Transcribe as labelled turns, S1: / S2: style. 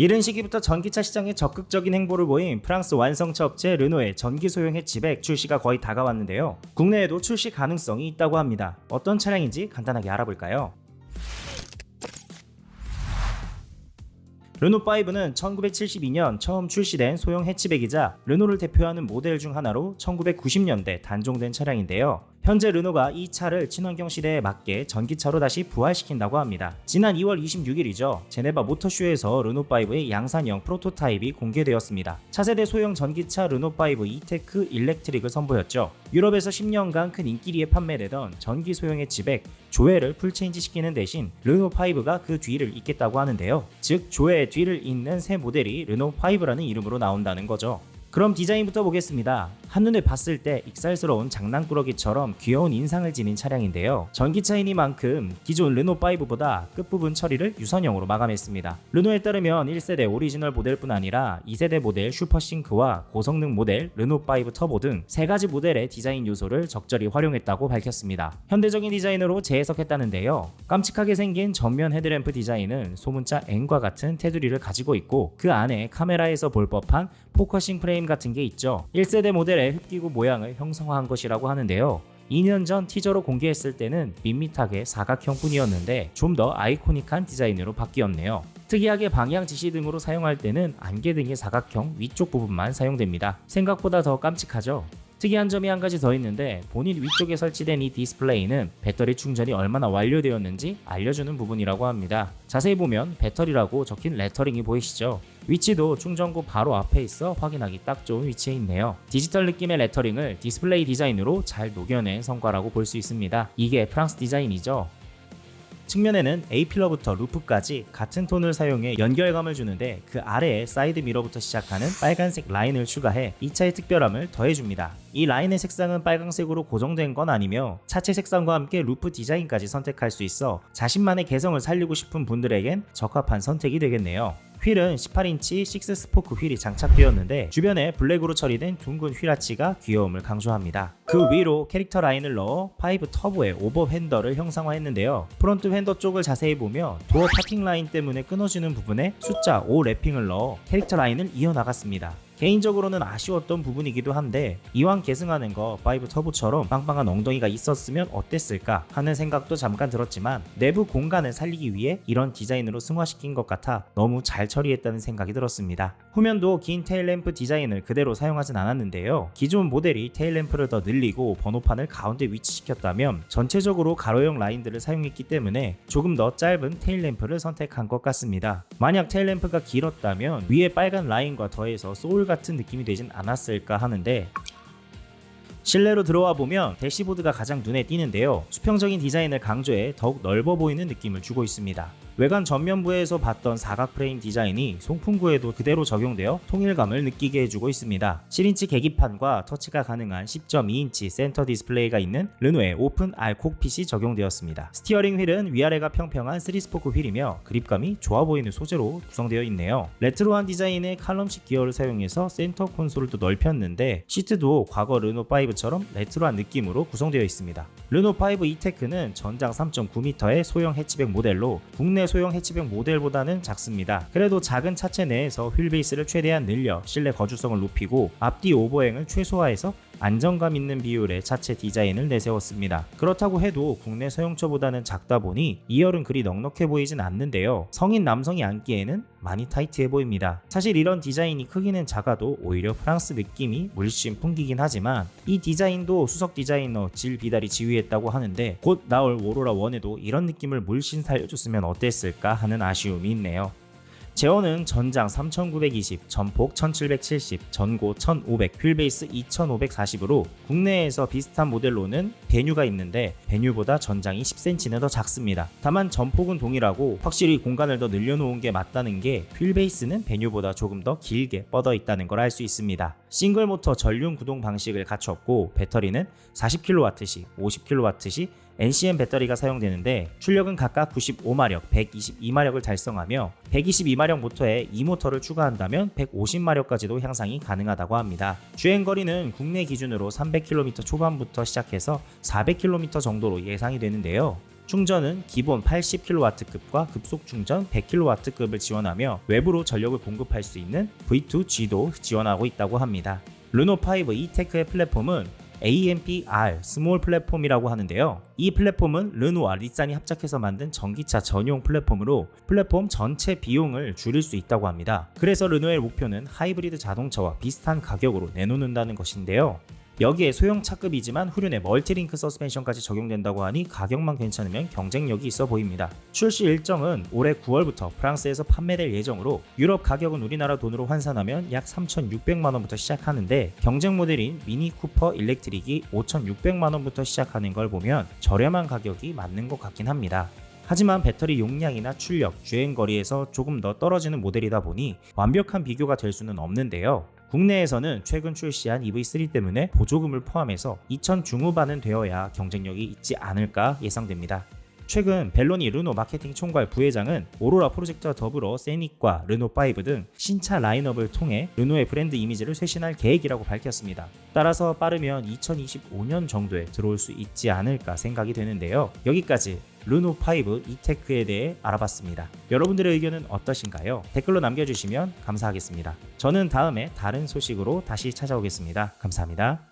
S1: 이른 시기부터 전기차 시장에 적극적인 행보를 보인 프랑스 완성차 업체 르노의 전기 소형 해치백 출시가 거의 다가왔는데요. 국내에도 출시 가능성이 있다고 합니다. 어떤 차량인지 간단하게 알아볼까요? 르노5는 1972년 처음 출시된 소형 해치백이자 르노를 대표하는 모델 중 하나로 1990년대 단종된 차량인데요. 현재 르노가 이 차를 친환경 시대에 맞게 전기차로 다시 부활시킨다고 합니다. 지난 2월 26일이죠. 제네바 모터쇼에서 르노5의 양산형 프로토타입이 공개되었습니다. 차세대 소형 전기차 르노5 이테크 일렉트릭을 선보였죠. 유럽에서 10년간 큰 인기리에 판매되던 전기 소형 해치백 조회를 풀체인지 시키는 대신 르노5가 그 뒤를 잇겠다고 하는데요. 즉 조회의 뒤를 잇는 새 모델이 르노5라는 이름으로 나온다는 거죠. 그럼 디자인부터 보겠습니다. 한눈에 봤을 때 익살스러운 장난꾸러기처럼 귀여운 인상을 지닌 차량인데요. 전기차이니만큼 기존 르노5보다 끝부분 처리를 유선형으로 마감했습니다. 르노에 따르면 1세대 오리지널 모델뿐 아니라 2세대 모델 슈퍼싱크와 고성능 모델 르노5 터보 등 세 가지 모델의 디자인 요소를 적절히 활용했다고 밝혔습니다. 현대적인 디자인으로 재해석했다는데요. 깜찍하게 생긴 전면 헤드램프 디자인은 소문자 N과 같은 테두리를 가지고 있고 그 안에 카메라에서 볼 법한 포커싱 프레임 같은 게 있죠. 1세대 모델의 흡기구 모양을 형성화한 것이라고 하는데요. 2년 전 티저로 공개했을 때는 밋밋하게 사각형뿐이었는데 좀 더 아이코닉한 디자인으로 바뀌었네요. 특이하게 방향 지시 등으로 사용할 때는 안개 등의 사각형 위쪽 부분만 사용됩니다. 생각보다 더 깜찍하죠? 특이한 점이 한 가지 더 있는데 본인 위쪽에 설치된 이 디스플레이는 배터리 충전이 얼마나 완료되었는지 알려주는 부분이라고 합니다. 자세히 보면 배터리라고 적힌 레터링이 보이시죠? 위치도 충전구 바로 앞에 있어 확인하기 딱 좋은 위치에 있네요. 디지털 느낌의 레터링을 디스플레이 디자인으로 잘 녹여낸 성과라고 볼 수 있습니다. 이게 프랑스 디자인이죠. 측면에는 A필러부터 루프까지 같은 톤을 사용해 연결감을 주는데 그 아래에 사이드 미러부터 시작하는 빨간색 라인을 추가해 이 차의 특별함을 더해줍니다. 이 라인의 색상은 빨강색으로 고정된 건 아니며 차체 색상과 함께 루프 디자인까지 선택할 수 있어 자신만의 개성을 살리고 싶은 분들에겐 적합한 선택이 되겠네요. 휠은 18인치 6 스포크 휠이 장착되었는데 주변에 블랙으로 처리된 둥근 휠아치가 귀여움을 강조합니다. 그 위로 캐릭터 라인을 넣어 5 터보의 오버 핸더를 형상화했는데요. 프론트 핸더 쪽을 자세히 보며 도어 파킹 라인 때문에 끊어지는 부분에 숫자 5 랩핑을 넣어 캐릭터 라인을 이어나갔습니다. 개인적으로는 아쉬웠던 부분이기도 한데 이왕 계승하는 거 5 터보처럼 빵빵한 엉덩이가 있었으면 어땠을까 하는 생각도 잠깐 들었지만 내부 공간을 살리기 위해 이런 디자인으로 승화시킨 것 같아 너무 잘 처리했다는 생각이 들었습니다. 후면도 긴 테일램프 디자인을 그대로 사용하진 않았는데요. 기존 모델이 테일램프를 더 늘리고 번호판을 가운데 위치시켰다면 전체적으로 가로형 라인들을 사용했기 때문에 조금 더 짧은 테일램프를 선택한 것 같습니다. 만약 테일램프가 길었다면 위에 빨간 라인과 더해서 소울 같은 느낌이 되진 않았을까 하는데 실내로 들어와 보면 대시보드가 가장 눈에 띄는데요. 수평적인 디자인을 강조해 더욱 넓어 보이는 느낌을 주고 있습니다. 외관 전면부에서 봤던 사각 프레임 디자인이 송풍구에도 그대로 적용되어 통일감을 느끼게 해주고 있습니다. 7인치 계기판과 터치가 가능한 10.2인치 센터 디스플레이가 있는 르노의 오픈 R 콕핏이 적용되었습니다. 스티어링 휠은 위아래가 평평한 3스포크 휠이며 그립감이 좋아 보이는 소재로 구성되어 있네요. 레트로한 디자인의 칼럼식 기어를 사용해서 센터 콘솔을 또 넓혔는데 시트도 과거 르노5처럼 레트로한 느낌으로 구성되어 있습니다. 르노5 이테크는 전장 3.9m의 소형 해치백 모델로 국내 소형 해치백 모델보다는 작습니다. 그래도 작은 차체 내에서 휠 베이스를 최대한 늘려 실내 거주성을 높이고 앞뒤 오버행을 최소화해서 안정감 있는 비율의 차체 디자인을 내세웠습니다. 그렇다고 해도 국내 소형차보다는 작다 보니 2열은 그리 넉넉해 보이진 않는데요. 성인 남성이 앉기에는 많이 타이트해 보입니다. 사실 이런 디자인이 크기는 작아도 오히려 프랑스 느낌이 물씬 풍기긴 하지만 이 디자인도 수석 디자이너 질 비달이 지휘했다고 하는데 곧 나올 오로라 1에도 이런 느낌을 물씬 살려줬으면 어땠을까 하는 아쉬움이 있네요. 제어는 전장 3920, 전폭 1770, 전고 1500, 휠베이스 2540으로 국내에서 비슷한 모델로는 베뉴가 있는데 베뉴보다 전장이 10cm는 더 작습니다. 다만 전폭은 동일하고 확실히 공간을 더 늘려놓은 게 맞다는 게 휠베이스는 베뉴보다 조금 더 길게 뻗어 있다는 걸 알 수 있습니다. 싱글 모터 전륜 구동 방식을 갖췄고 배터리는 40kW시, 50kW시 NCM 배터리가 사용되는데 출력은 각각 95마력, 122마력을 달성하며 122마력 모터에 이 모터를 추가한다면 150마력까지도 향상이 가능하다고 합니다. 주행 거리는 국내 기준으로 300km 초반부터 시작해서 400km 정도로 예상이 되는데요. 충전은 기본 80kW급과 급속 충전 100kW급을 지원하며 외부로 전력을 공급할 수 있는 V2G도 지원하고 있다고 합니다. 르노 5 이테크의 플랫폼은 AMPR 스몰 플랫폼이라고 하는데요. 이 플랫폼은 르노와 닛산이 합작해서 만든 전기차 전용 플랫폼으로 플랫폼 전체 비용을 줄일 수 있다고 합니다. 그래서 르노의 목표는 하이브리드 자동차와 비슷한 가격으로 내놓는다는 것인데요. 여기에 소형 차급이지만 후륜에 멀티링크 서스펜션까지 적용된다고 하니 가격만 괜찮으면 경쟁력이 있어 보입니다. 출시 일정은 올해 9월부터 프랑스에서 판매될 예정으로 유럽 가격은 우리나라 돈으로 환산하면 약 3,600만 원부터 시작하는데 경쟁 모델인 미니 쿠퍼 일렉트릭이 5,600만 원부터 시작하는 걸 보면 저렴한 가격이 맞는 것 같긴 합니다. 하지만 배터리 용량이나 출력, 주행 거리에서 조금 더 떨어지는 모델이다 보니 완벽한 비교가 될 수는 없는데요. 국내에서는 최근 출시한 EV3 때문에 보조금을 포함해서 2천 중후반은 되어야 경쟁력이 있지 않을까 예상됩니다. 최근 벨로니 르노 마케팅 총괄 부회장은 오로라 프로젝트와 더불어 세닉과 르노5 등 신차 라인업을 통해 르노의 브랜드 이미지를 쇄신할 계획이라고 밝혔습니다. 따라서 빠르면 2025년 정도에 들어올 수 있지 않을까 생각이 되는데요. 여기까지 르노5 이테크에 대해 알아봤습니다. 여러분들의 의견은 어떠신가요? 댓글로 남겨주시면 감사하겠습니다. 저는 다음에 다른 소식으로 다시 찾아오겠습니다. 감사합니다.